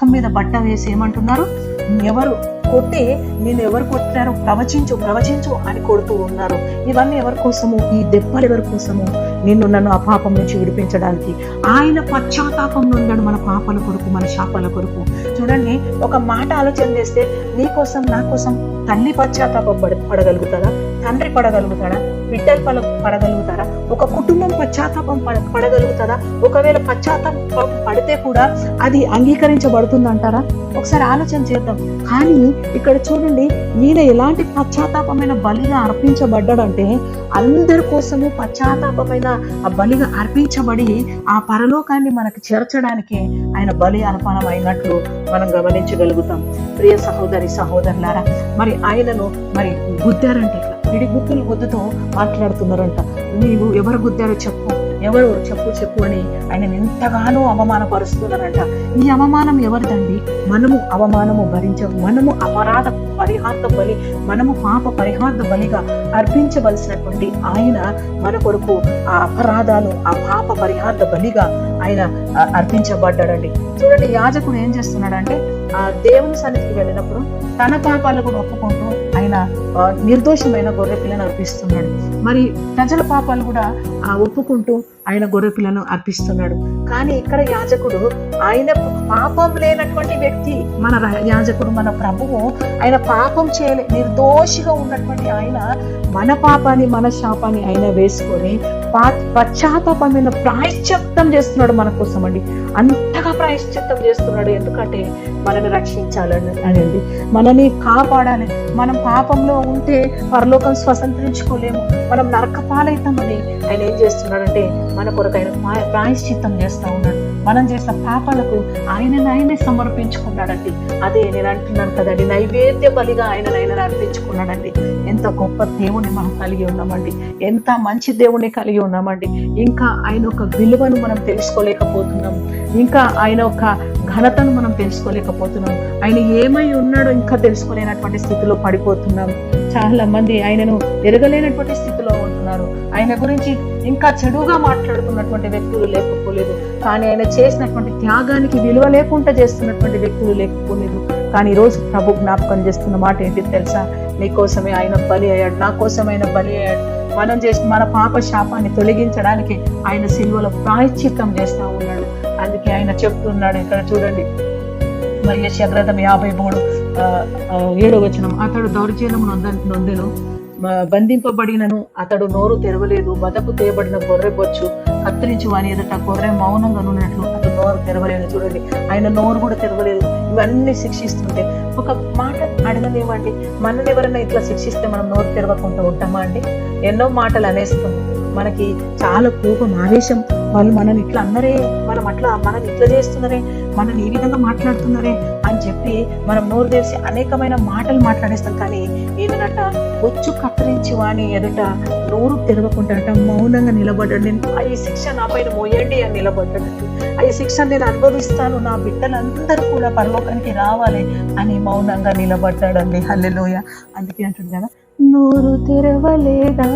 ముఖం మీద బట్ట వేసి ఏమంటున్నారు? ఎవరు కొట్టి నేను ఎవరు కొట్టారో ప్రవచించు ప్రవచించు అని కొడుతూ ఉన్నారు. ఇవన్నీ ఎవరి కోసము? ఈ దెబ్బలు ఎవరి కోసము? నిన్ను నన్ను ఆ పాపం నుంచి విడిపించడానికి. ఆయన పశ్చాత్తాపం ఉన్నాడు మన పాపల కొరకు మన శాపాల కొరకు. చూడండి ఒక మాట ఆలోచన చేస్తే నీ కోసం నా కోసం తల్లి పశ్చాత్తాపం పడ పడగలుగుతాడా? తండ్రి పడగలుగుతాడా? బిడ్డలు పల పడగలుగుతారా? ఒక కుటుంబం పశ్చాత్తాపం పడ పడగలుగుతారా ఒకవేళ పశ్చాత్తాపం పడితే కూడా అది అంగీకరించబడుతుందంటారా? ఒకసారి ఆలోచన చేద్దాం. కానీ ఇక్కడ చూడండి ఈయన ఎలాంటి పశ్చాత్తాపమైన బలిగా అర్పించబడ్డాడంటే అందరి కోసము పశ్చాత్తాపమైన ఆ బలిగా అర్పించబడి ఆ పరలోకాన్ని మనకు చేర్చడానికి ఆయన బలి అర్పణం అయినట్లు మనం గమనించగలుగుతాం. ప్రియ సహోదరి సహోదరులారా మరి ఆయనను మరి గుద్దారంటే పిడిగుత్తులు గుద్దుతో మాట్లాడుతున్నారంట. నీవు ఎవరు గుద్దారో చెప్పు. ఎవరు చెప్పు చెప్పు అని ఆయన ఎంతగానో అవమానపరుస్తున్నారంట. ఈ అవమానం ఎవరిదండి? మనము అవమానము భరించ మనము అపరాధ పరిహార్థ బలి మనము పాప పరిహార్థ బలిగా అర్పించవలసినటువంటి ఆయన మన కొరకు ఆ అపరాధాలు ఆ పాప పరిహార్థ బలిగా ఆయన అర్పించబడ్డాడండి. చూడండి యాజకుడు ఏం చేస్తున్నాడంటే ఆ దేవుని సన్నిధికి వెళ్ళినప్పుడు తన పాపాలు కూడా ఒప్పుకుంటూ ఆయన ఆ, నిర్దోషమైన గొర్రె పిల్లను అర్పిస్తున్నాడు. మరి ప్రజల పాపాలు కూడా ఆ, ఒప్పుకుంటూ ఆయన గొర్రె పిల్లను అర్పిస్తున్నాడు. కానీ ఇక్కడ యాజకుడు ఆయన పాపం లేనటువంటి వ్యక్తి మన యాజకుడు మన ప్రభువు ఆయన పాపం చేయలే నిర్దోషిగా ఉన్నటువంటి ఆయన మన పాపాన్ని మన శాపాన్ని ఆయన వేసుకొని పా- పశ్చాత్తాపమైన ప్రాయశ్చిత్తం చేస్తున్నాడు మన కోసం అండి అంతగా ప్రాయశ్చిత్తం చేస్తున్నాడు. ఎందుకంటే మనల్ని రక్షించాలని అనండి మనని కాపాడాలి. మనం పాపంలో ఉంటే పరలోకం స్వతంత్రించుకోలేము. మనం నరకపాలైతామని ఆయన ఏం చేస్తున్నాడంటే మన కొరకు ఆయన ప్రాయశ్చిత్తం చేస్తా ఉన్నాడు. మనం చేసిన పాపాలకు ఆయన ఆయనే సమర్పించుకున్నాడండి. అదే నేను అంటున్నాను కదండి నైవేద్య బలిగా ఆయన ఆయన అర్పించుకున్నాడండి. ఎంత గొప్ప దేవుణ్ణి మనం కలిగి ఉన్నామండి. ఎంత మంచి దేవుణ్ణి కలిగి ఉన్నామండి. ఇంకా ఆయన ఒక విలువను మనం తెలుసుకోలేకపోతున్నాం. ఇంకా ఆయన ఒక ఘనతను మనం తెలుసుకోలేకపోతున్నాం. ఆయన ఏమై ఉన్నాడో ఇంకా తెలుసుకోలేనటువంటి స్థితిలో పడిపోతున్నాం. చాలా మంది ఆయనను ఎరగలేనటువంటి స్థితిలో ఉంటున్నారు ఆయన గురించి ఇంకా చెడుగా మాట్లాడుతున్నటువంటి వ్యక్తులు లేకపోలేదు. కానీ ఆయన చేసినటువంటి త్యాగానికి విలువ లేకుండా చేస్తున్నటువంటి వ్యక్తులు లేకపోలేదు. కానీ ఈరోజు రోజు ప్రభు జ్ఞాపకం చేస్తున్న మాట ఏంటి తెలుసా? నీ కోసమే ఆయన బలి అయ్యాడు. నా కోసం ఆయన బలి అయ్యాడు. మనం చేసిన మన పాప శాపాన్ని తొలగించడానికి ఆయన సిలువలో ప్రాయశ్చిత్తం చేస్తా ఉన్నాడు. అందుకే ఆయన చెప్తున్నాడు ఇక్కడ చూడండి. మరి యశగ్రంథం యాభై మూడు ఏడో వచనం. అతడు దౌర్జన్యం నొంద నొందెను. బంధింపబడినను. అతడు నోరు తెరవలేదు బతకు తేయబడిన గొర్రె బొచ్చు కత్తిరించి వాని ఎదుట గొర్రె మౌనంగా ఉన్నట్లు అతడు నోరు తెరవలేదు చూడండి ఆయన నోరు కూడా తెరవలేదు. ఇవన్నీ శిక్షిస్తుంటే ఒక మాట అడగనివ్వండి మనల్ని ఎవరైనా ఇట్లా శిక్షిస్తే మనం నోరు తెరవకుండా ఉంటామా అండి? ఎన్నో మాటలు అనేస్తుంది. మనకి చాలా కోపం ఆవేశం. వాళ్ళు మనల్ని ఇట్లా అన్నరే మనం అట్లా మనల్ని ఇట్లా చేస్తున్నారే మనల్ని ఈ విధంగా మాట్లాడుతున్నారే చెప్పి మనం నోరు తెరిచి అనేకమైన మాటలు మాట్లాడేస్తాం. కానీ ఏమనట వచ్చు కత్తిరించి వాణి ఎదుట నోరు తెరవకుండా మౌనంగా నిలబడ్డాడు. నేను ఈ శిక్ష నా పైన మోయండి అని నిలబడ్డాడు. ఈ శిక్ష నేను అనుభవిస్తాను. నా బిడ్డలందరూ కూడా పరలోకానికి రావాలి అని మౌనంగా నిలబడ్డాడండి. హల్లెలోయ. అందుకే అంటుంది కదా నోరు తెరవలేదా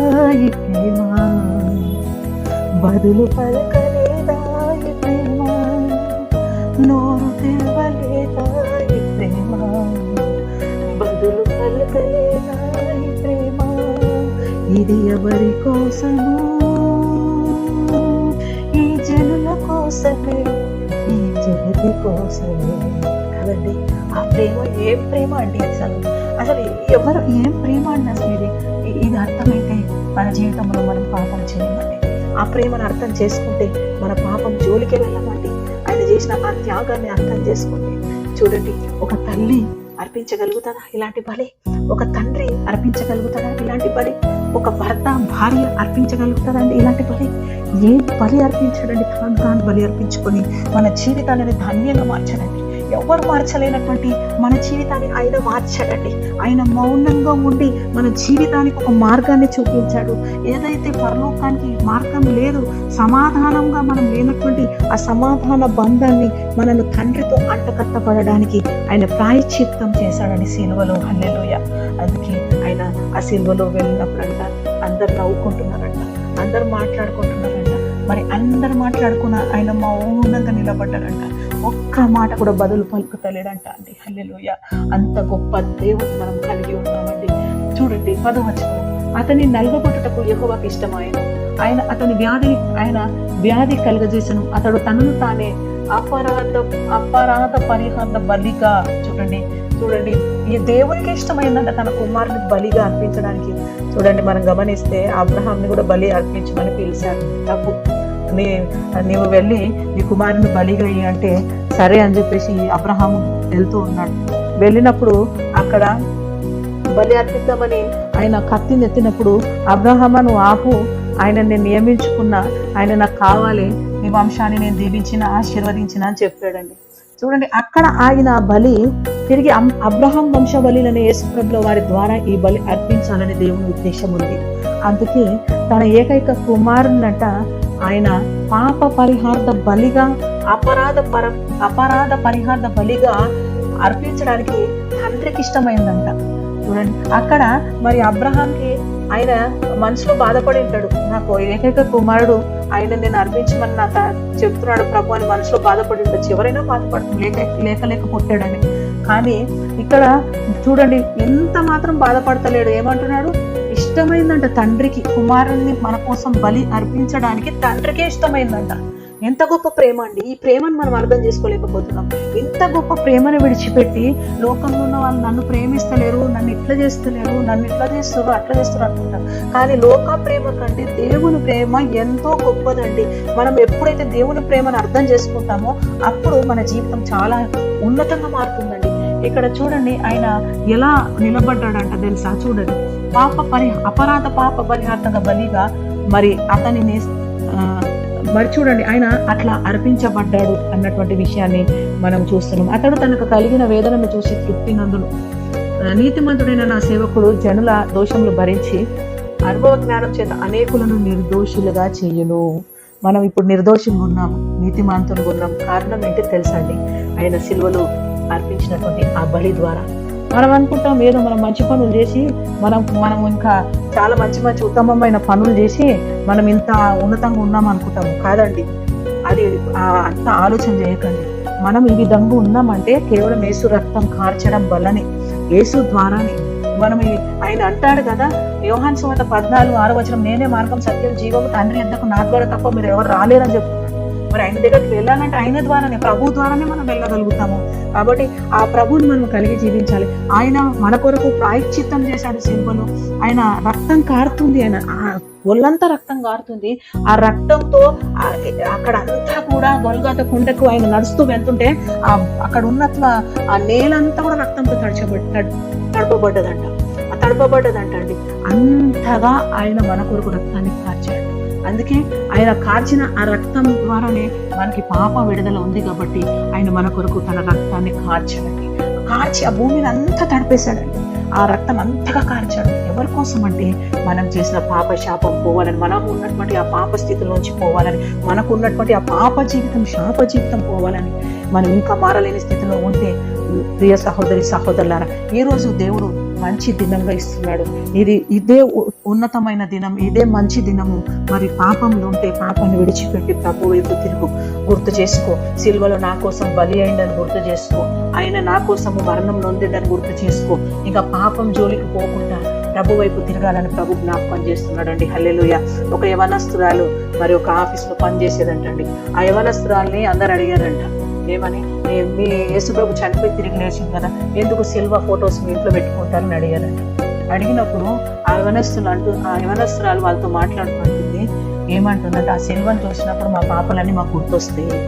బదులు పలకలేదా నోరు తెరవలేదా ఇది ఎవరి కోసము? ఈ జనుల కోసమే ఈ జగతి కోసమే. కదండి ఆ ప్రేమ ఏం ప్రేమ అండి అసలు? అసలు ఎవరు ఏం ప్రేమ అండి అసలు ఇది? ఇది అర్థమైతే మన జీవితంలో మనం పాపం చేయమండి. ఆ ప్రేమను అర్థం చేసుకుంటే మన పాపం జోలికి వెళ్ళమండి. ఆయన చేసిన ఆ త్యాగాన్ని అర్థం చేసుకుంటే. చూడండి ఒక తల్లి అర్పించగలుగుతారా ఇలాంటి బలి ఒక తండ్రి అర్పించగలుగుతారా ఇలాంటి బలి ఒక భర్త భార్య అర్పించగలుగుతారండి ఇలాంటి బలి ఏ బలి అర్పించడండి? తాను బలి అర్పించుకొని మన జీవితాలను ధన్యంగా మార్చడండి. ఎవరు మార్చలేనటువంటి మన జీవితాన్ని ఆయన మార్చాడండి. ఆయన మౌనంగా ఉండి మన జీవితానికి ఒక మార్గాన్ని చూపించాడు. ఏదైతే పరలోకానికి మార్గం లేదు సమాధానంగా మనం లేనటువంటి ఆ సమాధాన బంధాన్ని మనను తండ్రితో అంటకట్టబడడానికి ఆయన ప్రాయశ్చిత్తం చేశాడని సిల్వలో. హల్లెలూయ. అందుకే ఆయన ఆ సిల్వలో వెళ్ళినప్పుడంట అందరు నవ్వుకుంటున్నారంట అందరు మాట్లాడుకుంటున్నారంట. మరి అందరు మాట్లాడుకున్న ఆయన మౌనంగా నిలబడ్డారంట. ఒక్క మాట కూడా బదులు పలుకుతలేడంట అండి. హల్లెలూయ. అంత గొప్ప దేవుడు మనం కలిగి ఉన్నామండి. చూడండి పదవచనం అతని నలగొట్టుటకు ఎక్కువకి ఇష్టమైన ఆయన అతని వ్యాధి ఆయన వ్యాధి కలుగజేసను. అతడు తనను తానే అపరాధ అపరాధ పరిహార బలిగా చూడండి చూడండి. ఈ దేవునికి ఇష్టమైందంట తన కుమారుని బలిగా అర్పించడానికి. చూడండి మనం గమనిస్తే అబ్రహాంని కూడా బలి అర్పించమని పిలిచారు. తప్పు నీ నీవు వెళ్ళి నీ కుమారుని బలిగా అంటే సరే అని చెప్పేసి అబ్రహాం వెళ్తూ ఉన్నాడు. వెళ్ళినప్పుడు అక్కడ బలి అర్పిద్దామని ఆయన కత్తిని ఎత్తినప్పుడు అబ్రహమను ఆపు ఆయన నేను నియమించుకున్న ఆయన నాకు కావాలి నీ వంశాన్ని నేను దీవించిన ఆశీర్వదించిన అని చెప్పాడండి. చూడండి అక్కడ ఆయన బలి తిరిగి అబ్రహం అబ్రహాం వంశ బలిలని యేసుప్రభుల వారి ద్వారా ఈ బలి అర్పించాలని దేవుని ఉద్దేశం ఉంది. అందుకే తన ఏకైక కుమారునట ఆయన పాప పరిహార్థ బలిగా అపరాధ పర అపరాధ పరిహార్థ బలిగా అర్పించడానికి తండ్రికి ఇష్టమైందంట. చూడండి అక్కడ మరి అబ్రహాంకి ఆయన మనసులో బాధపడి ఉంటాడు. నాకు ఏకైక కుమారుడు ఆయన నేను అర్పించమని నాకు చెప్తున్నాడు ప్రభు అని మనసులో బాధపడి ఉండొచ్చు ఎవరైనా బాధపడుతుంది లేక లేక లేక పుట్టాడని కానీ ఇక్కడ చూడండి ఎంత మాత్రం బాధపడతలేడు. ఏమంటున్నాడు? ఇష్టమైందంట తండ్రికి కుమారుణ్ణి మన కోసం బలి అర్పించడానికి తండ్రికే ఇష్టమైందంట. ఎంత గొప్ప ప్రేమ అండి. ఈ ప్రేమను మనం అర్థం చేసుకోలేకపోతున్నాం. ఇంత గొప్ప ప్రేమను విడిచిపెట్టి లోకంలో ఉన్న వాళ్ళు నన్ను ప్రేమిస్తలేరు నన్ను ఇట్లా చేస్తలేరు నన్ను ఇట్లా చేస్తారు అట్లా చేస్తారు అనుకుంటారు కానీ లోక ప్రేమ కంటే దేవుని ప్రేమ ఎంతో గొప్పదండి. మనం ఎప్పుడైతే దేవుని ప్రేమను అర్థం చేసుకుంటామో అప్పుడు మన జీవితం చాలా ఉన్నతంగా మారుతుందండి. ఇక్కడ చూడండి ఆయన ఎలా నిలబడ్డాడంట తెలుసా? చూడండి. పాప పరి అపరాధ పాప పరిహార్థంగా బలిగా మరి అతనిని మరి చూడండి ఆయన అట్లా అర్పించబడ్డాడు అన్నటువంటి విషయాన్ని మనం చూస్తున్నాం. అతడు తనకు కలిగిన వేదనను చూసి తృప్తి నందును. నీతిమంతుడైన నా సేవకుడు జనుల దోషములు భరించి అనుభవ జ్ఞానం చేత అనేకులను నిర్దోషులుగా చేయును. మనం ఇప్పుడు నిర్దోషంగా ఉన్నాం నీతిమంతులుగా ఉన్నాం. కారణం ఏంటి తెలుసండి ఆయన సిలువలో అర్పించినటువంటి ఆ బలి ద్వారా. మనం అనుకుంటాం ఏదో మనం మంచి పనులు చేసి మనం మనం ఇంకా చాలా మంచి మంచి ఉత్తమమైన పనులు చేసి మనం ఇంత ఉన్నతంగా ఉన్నాం అనుకుంటాము. కాదండి. అది అంత ఆలోచన చేయకండి. మనం ఈ విధంగా ఉన్నామంటే కేవలం యేసు రక్తం కార్చడం వల్లనే ఏసు ద్వారానే. మనం ఆయన అంటాడు కదా వ్యవహాన్ సువార్త పద్నాలుగు ఆరు వచనం నేనే మార్గం సత్యం జీవము తండ్రి ఎద్దకు నా ద్వారా తప్ప మీరు ఎవరు రాలేరని చెప్తున్నారు మరి ఆయన దగ్గరికి వెళ్ళాలంటే ఆయన ద్వారానే ప్రభు ద్వారానే మనం వెళ్ళగలుగుతాము. కాబట్టి ఆ ప్రభుని మనం కలిగి జీవించాలి. ఆయన మన కొరకు ప్రాయశ్చిత్తం చేశాడు సిల్వలో ఆయన రక్తం కారుతుంది ఆయన ఒళ్ళంతా రక్తం కారుతుంది. ఆ రక్తంతో అక్కడ అంతా కూడా గొల్గాత కుండకు ఆయన నడుస్తూ వెళ్తుంటే ఆ అక్కడ ఉన్నట్ల ఆ నేలంతా కూడా రక్తంతో తడిచబడి తడపబడ్డదంట. ఆ తడపబడ్డదంట అండి. అంతగా ఆయన మన కొరకు రక్తాన్ని కార్చాడు అందుకే ఆయన కార్చిన ఆ రక్తం ద్వారానే మనకి పాప విడుదల ఉంది కాబట్టి ఆయన మన కొరకు తన రక్తాన్ని కార్చాడండి. కార్చి ఆ భూమిని అంతా తడిపేశాడండి. ఆ రక్తం అంతగా కార్చాడు. ఎవరి కోసం అంటే మనం చేసిన పాప శాపం పోవాలని మనం ఉన్నటువంటి ఆ పాప స్థితిలోంచి పోవాలని మనకు ఉన్నటువంటి ఆ పాప జీవితం శాప జీవితం పోవాలని మనం ఇంకా మారలేని స్థితిలో ఉంటే ప్రియ సహోదరి సహోదరులారా ఈ రోజు దేవుడు మంచి దినంగా ఇస్తున్నాడు. ఇది ఇదే ఉ- ఉన్నతమైన దినం ఇదే మంచి దినము. మరి పాపంలో ఉంటే పాపాన్ని విడిచిపెట్టి ప్రభు వైపు తిరుగు. గుర్తు చేసుకో సిల్వలో నా కోసం బలి అయిందని గుర్తు చేసుకో. ఆయన నా కోసము మరణం నొందిందని గుర్తు చేసుకో. ఇంకా పాపం జోలికి పోకుండా ప్రభు వైపు తిరగాలని ప్రభు జ్ఞాపకం చేస్తున్నాడండి. హల్లెలుయ. ఒక యవనస్తురాలు మరి ఒక ఆఫీస్లో పనిచేసేదంటండి. ఆ యవనస్తురాల్ని అందరు అడిగారంట ఏమని? మీ యేసుప్రభు చనిపోయి తిరిగి లేచింది కదా ఎందుకు సిల్వ ఫొటోస్ మీ ఇంట్లో పెట్టుకుంటారని అడిగారంట అడిగినప్పుడు ఆ యవనస్తులు అంటూ ఆ యవనస్తురాలు వాళ్ళతో మాట్లాడుకుంటుంది. ఏమంటుందంటే ఆ సిల్వను చూసినప్పుడు మా పాపలన్నీ మాకు గుర్తొస్తాయి.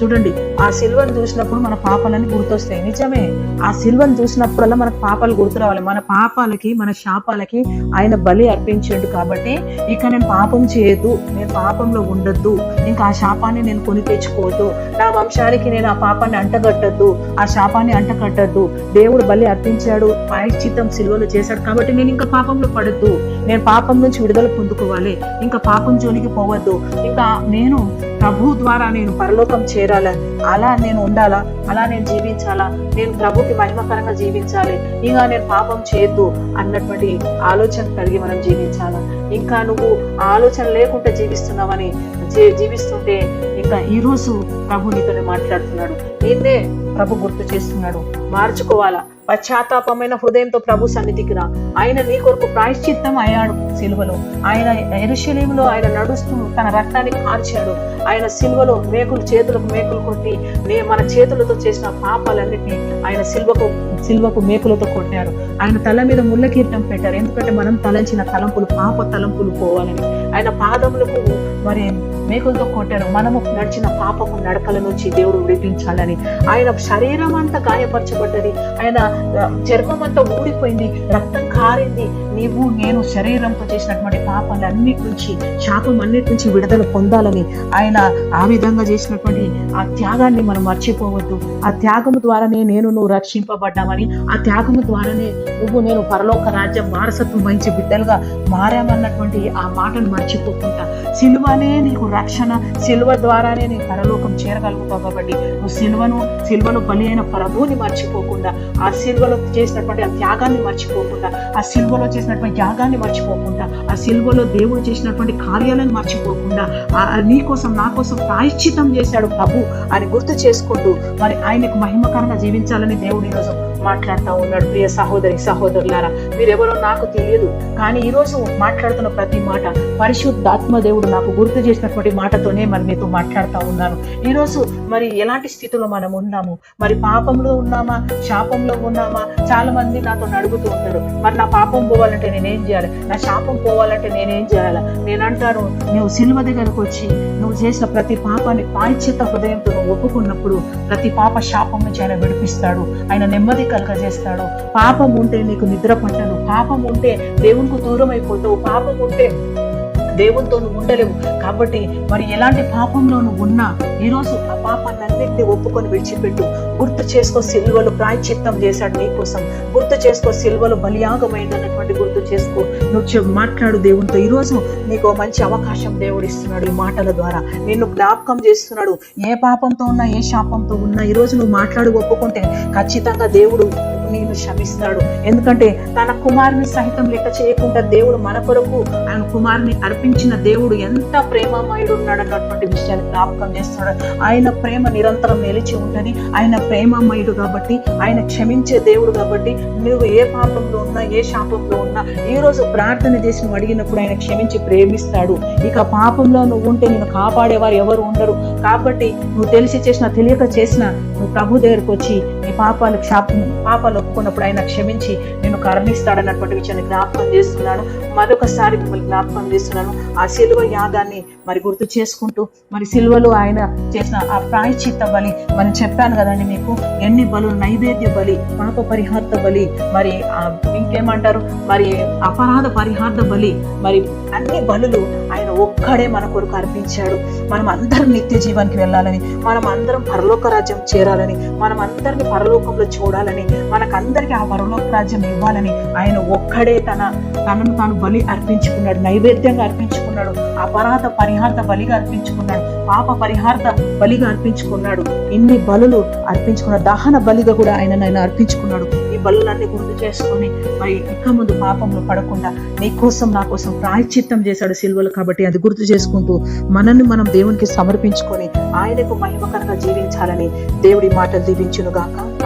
చూడండి ఆ సిల్వను చూసినప్పుడు మన పాపాలన్నీ గుర్తొస్తాయి. నిజమే. ఆ సిల్వను చూసినప్పుడల్లా మన పాపాలు గుర్తు రావాలి. మన పాపాలకి మన శాపాలకి ఆయన బలి అర్పించాడు కాబట్టి ఇక నేను పాపం చేయదు నేను పాపంలో ఉండొద్దు ఇంకా ఆ శాపాన్ని నేను కొని తెచ్చుకోవద్దు. నా వంశానికి నేను ఆ పాపాన్ని అంటగట్టద్దు ఆ శాపాన్ని అంటగట్టద్దు. దేవుడు బలి అర్పించాడు ప్రాయశ్చిత్తం సిల్వలు చేశాడు కాబట్టి నేను ఇంకా పాపంలో పడద్దు. నేను పాపం నుంచి విడుదల పొందుకోవాలి. ఇంకా పాపం జోలికి పోవద్దు. ఇంకా నేను ప్రభు ద్వారా నేను పరలోకం చేరాలని అలా నేను ఉండాలా? అలా నేను జీవించాలా? నేను ప్రభుకి మహిమకరంగా జీవించాలి. ఇంకా నేను పాపం చేయొద్దు అన్నటువంటి ఆలోచన కలిగి మనం జీవించాలా? ఇంకా నువ్వు ఆలోచన లేకుండా జీవిస్తున్నావని జీ- జీవిస్తుంటే ఇంకా ఈరోజు ప్రభు నీతో మాట్లాడుతున్నాడు. నిన్నే ప్రభు గుర్తు చేస్తున్నాడు. మార్చుకోవాలా? పశ్చాత్తాపమైన హృదయంతో ప్రభు సన్నిధికి రా. ఆయన నీ కొరకు ప్రాయశ్చిత్తం అయ్యాడు సిలువలో. ఆయన ఎరుశలేములో ఆయన నడుస్తూ తన రక్తాన్ని కార్చాడు. ఆయన సిలువలో మేకులు చేతులకు మేకులు కొట్టి నే మన చేతులతో చేసిన పాపాలన్నిటినీ ఆయన సిల్వకు సిల్వకు మేకులతో కొట్టాడు. ఆయన తల మీద ముళ్ళ కీర్తం పెట్టారు. ఎందుకంటే మనం తలంచిన తలంపులు పాప తలంపులు పోవాలని. ఆయన పాదములకు మరి మేకులతో కొట్టారు. మనము నడిచిన పాపము నడకల నుంచి దేవుడు విడిపించాలని. ఆయన శరీరం అంతా గాయపరచబడ్డది. ఆయన చర్మం అంతా ఊడిపోయింది. రక్తం కారింది. నీవు నేను శరీరంతో చేసినటువంటి పాపాలన్నిటి నుంచి శాపం అన్నిటి నుంచి విడుదల పొందాలని ఆయన ఆ విధంగా చేసినటువంటి ఆ త్యాగాన్ని మనం మర్చిపోవద్దు. ఆ త్యాగము ద్వారానే నేను నువ్వు రక్షింపబడ్డామని ఆ త్యాగము ద్వారానే నువ్వు నేను పరలోక రాజ్యం వారసత్వం వహించే బిడ్డలుగా మారామన్నటువంటి ఆ మాటను మర్చిపోకుండా ద్వారానే నీకు రక్షణ సిలువ ద్వారానే నీ పరలోకం చేరగలుగుతావు కాబట్టి నువ్వు సిలువను సిలువలో బలి అయిన ప్రభువుని మర్చిపోకుండా ఆ సిలువలో చేసినటువంటి ఆ త్యాగాన్ని మర్చిపోకుండా ఆ సిలువలో చేసినటువంటి త్యాగాన్ని మర్చిపోకుండా ఆ సిలువలో దేవుడు చేసినటువంటి కార్యాలను మర్చిపోకుండా ఆ నీ కోసం నా కోసం ప్రాయశ్చితం చేశాడు ప్రభు అని గుర్తు చేసుకుంటూ మరి ఆయనకు మహిమకరంగా జీవించాలని దేవుడు ఈరోజు మాట్లాడుతూ ఉన్నాడు. ప్రియ సహోదరి సహోదరులారా మీరెవరో నాకు తెలియదు కానీ ఈరోజు మాట్లాడుతున్న ప్రతి మాట పరిశుద్ధాత్మ దేవుడు నాకు గుర్తు చేసినటువంటి మాటతోనే మరి మీతో మాట్లాడుతూ ఉన్నాను. ఈరోజు మరి ఎలాంటి స్థితిలో మనం ఉన్నాము? మరి పాపంలో ఉన్నామా? శాపంలో ఉన్నామా? చాలా మంది నాతో అడుగుతూ ఉంటారు మరి నా పాపం పోవాలంటే నేనేం చేయాలి? నా శాపం పోవాలంటే నేనేం చేయాలి? నేనంటాను నువ్వు సిల్వ దగ్గరకు వచ్చి నువ్వు చేసిన ప్రతి పాపాన్ని పాయిచ్యత హృదయంతో నువ్వు ఒప్పుకున్నప్పుడు ప్రతి పాప శాపం నుంచి ఆయన విడిపిస్తాడు ఆయన నెమ్మది కలగజేస్తాడు. పాపం ఉంటే నీకు నిద్ర పట్టదు పాపం ఉంటే దేవునికి దూరం అయిపోతావు పాపం ఉంటే దేవునితో నువ్వు ఉండలేవు. కాబట్టి మరి ఎలాంటి పాపంలోనూ ఉన్నా ఈరోజు ఆ పాపాన్ని ఒప్పుకొని విడిచిపెట్టు. గుర్తు చేసుకో సిల్వలు ప్రాయచిత్తం చేశాడు నీకోసం గుర్తు చేసుకో సిల్వలు బలియాగమైంది గుర్తు చేసుకో. నువ్వు మాట్లాడు దేవునితో. ఈరోజు నీకు మంచి అవకాశం దేవుడు ఇస్తున్నాడు ఈ మాటల ద్వారా. నిన్ను జ్ఞాపకం చేస్తున్నాడు. ఏ పాపంతో ఉన్నా ఏ శాపంతో ఉన్నా ఈరోజు నువ్వు మాట్లాడు ఒప్పుకుంటే ఖచ్చితంగా దేవుడు నేను క్షమిస్తాడు ఎందుకంటే తన కుమారుని సహితం లెక్క చేయకుండా దేవుడు మన కొరకు ఆయన కుమారుని అర్పించిన దేవుడు ఎంత ప్రేమమయుడు ఉన్నాడు అన్నటువంటి విషయాన్ని జ్ఞాపకం చేస్తాడు. ఆయన ప్రేమ నిరంతరం నిలిచి ఉంటుంది ఆయన ప్రేమమయుడు కాబట్టి ఆయన క్షమించే దేవుడు కాబట్టి నువ్వు ఏ పాపంలో ఉన్నా ఏ శాపంలో ఉన్నా ఈ రోజు ప్రార్థన చేసి నువ్వు అడిగినప్పుడు ఆయన క్షమించి ప్రేమిస్తాడు. ఇక పాపంలో నువ్వు ఉంటే నేను కాపాడేవారు ఎవరు ఉండరు. కాబట్టి నువ్వు తెలిసి చేసిన తెలియక చేసిన నువ్వు ప్రభు దగ్గరకు వచ్చి నీ పాపాలు క్షాప పాపాలు ఒప్పుకున్నప్పుడు ఆయన క్షమించి నేను కరుణిస్తాడన్నటువంటి విషయాన్ని జ్ఞాపకం చేస్తున్నాను. మరొకసారి మిమ్మల్ని జ్ఞాపకం చేస్తున్నాను. ఆ సిలువ యాగాన్ని మరి గుర్తు చేసుకుంటూ మరి సిలువలో ఆయన చేసిన ఆ ప్రాయశ్చిత్త బలి మనం చెప్పాను కదండి మీకు ఎన్ని బలు నైవేద్య బలి పాప పరిహార్థ బలి మరి ఆ ఇంకేమంటారు? మరి అపరాధ పరిహార్థ బలి మరి అన్ని బలులు ఆయన ఒక్కడే మన కొరకు అర్పించాడు. మనం అందరం నిత్య జీవానికి వెళ్ళాలని మనం అందరం పరలోక రాజ్యం చేరాలని మనం అందరిని పరలోకంలో చూడాలని మనకందరికి ఆ పరలోక రాజ్యం ఇవ్వాలని ఆయన ఒక్కడే తన తనను తాను బలి అర్పించుకున్నాడు నైవేద్యంగా అర్పించుకున్నాడు అపరాధ పరిహార్థ బలిగా అర్పించుకున్నాడు పాప పరిహార్థ బలిగా అర్పించుకున్నాడు ఇన్ని బలులు అర్పించుకున్నాడు దహన బలిగా కూడా ఆయన ఆయన అర్పించుకున్నాడు. బలులన్నీ గుర్తు చేసుకొని మరి ఇక ముందు పాపంలో పడకుండా నీ కోసం నా కోసం ప్రాయచిత్తం చేశాడు సిల్వలు కాబట్టి అది గుర్తు చేసుకుంటూ మనల్ని మనం దేవునికి సమర్పించుకొని ఆయనకు మహిమకరంగా జీవించాలని దేవుడి మాటలు దీవించునుగాక.